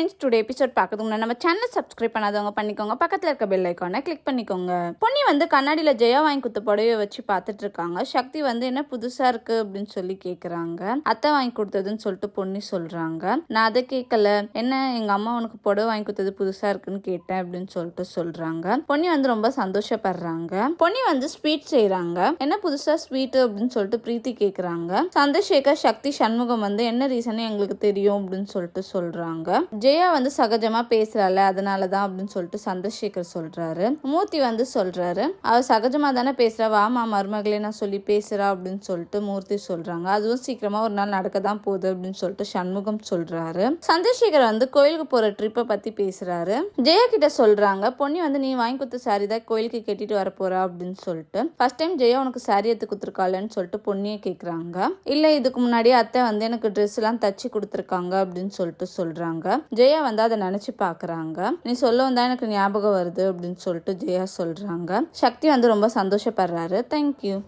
Friends today episode பார்க்கறதுக்கு முன்னாடி நம்ம சேனல் சப்ஸ்கிரைப் பண்ணாதவங்க பண்ணிக்கோங்க. பக்கத்தில் இருக்க பெல் ஐக்கானை கிளிக் பண்ணிக்கோங்க. பொன்னி வந்து கண்ணாடியில் ஜெயா வாங்கி கொடுத்த புடவைய வச்சு பார்த்துட்டு இருக்காங்க. சக்தி வந்து என்ன புதுசாக இருக்கு அப்படின்னு சொல்லி கேட்குறாங்க அத்தை வாங்கி கொடுத்ததுன்னு சொல்லிட்டு பொன்னி சொல்கிறாங்க நான் அதை கேட்கல. என்ன எங்கள் அம்மா உனக்கு புடவை வாங்கி கொடுத்தது புதுசாக இருக்குன்னு கேட்டேன் அப்படின்னு சொல்லிட்டு சொல்கிறாங்க பொன்னி வந்து ரொம்ப சந்தோஷப்படுறாங்க. பொன்னி வந்து ஸ்வீட் செய்கிறாங்க என்ன புதுசாக ஸ்வீட்டு அப்படின்னு சொல்லிட்டு பிரீத்தி கேட்குறாங்க சந்திரசேகர் சக்தி சண்முகம் வந்து என்ன ரீசன் எங்களுக்கு தெரியும் அப்படின்னு சொல்லிட்டு சொல்றாங்க. ஜெயா வந்து சகஜமா பேசுறாள் அதனால தான் அப்படின்னு சொல்லிட்டு சந்திரசேகர் சொல்றாரு. மூர்த்தி வந்து சொல்றாரு அவ சகஜமா தானே பேசுறா வாமா மருமகளே நான் சொல்லி பேசுறா அப்படின்னு சொல்லிட்டு மூர்த்தி சொல்றாங்க. அதுவும் சீக்கிரமா ஒரு நாள் நடக்க தான் போகுது அப்படின்னு சொல்லிட்டு சண்முகம் சொல்றாரு. சந்திரசேகர் வந்து கோயிலுக்கு போற ட்ரிப்பை பத்தி பேசுறாரு. ஜெயா கிட்ட சொல்றாங்க பொன்னி வந்து நீ வாங்கி கொடுத்த சாரி தான் கோயிலுக்கு கட்டிட்டு வர போகிறா அப்படின்னு சொல்லிட்டு. ஃபர்ஸ்ட் டைம் ஜெயா உனக்கு சாரி எடுத்து கொடுத்துருக்காளன்னு சொல்லிட்டு பொன்னியை கேக்குறாங்க. இல்ல இதுக்கு முன்னாடி அத்தை வந்து எனக்கு ட்ரெஸ் எல்லாம் தச்சு கொடுத்துருக்காங்க அப்படின்னு சொல்லிட்டு சொல்றாங்க. ஜெயா வந்து அதை நினைச்சு பாக்குறாங்க. நீ சொல்ல வந்தா எனக்கு ஞாபகம் வருது அப்படின்னு சொல்லிட்டு ஜெயா சொல்றாங்க. சக்தி வந்து ரொம்ப சந்தோஷப்படுறாரு. தேங்க்யூ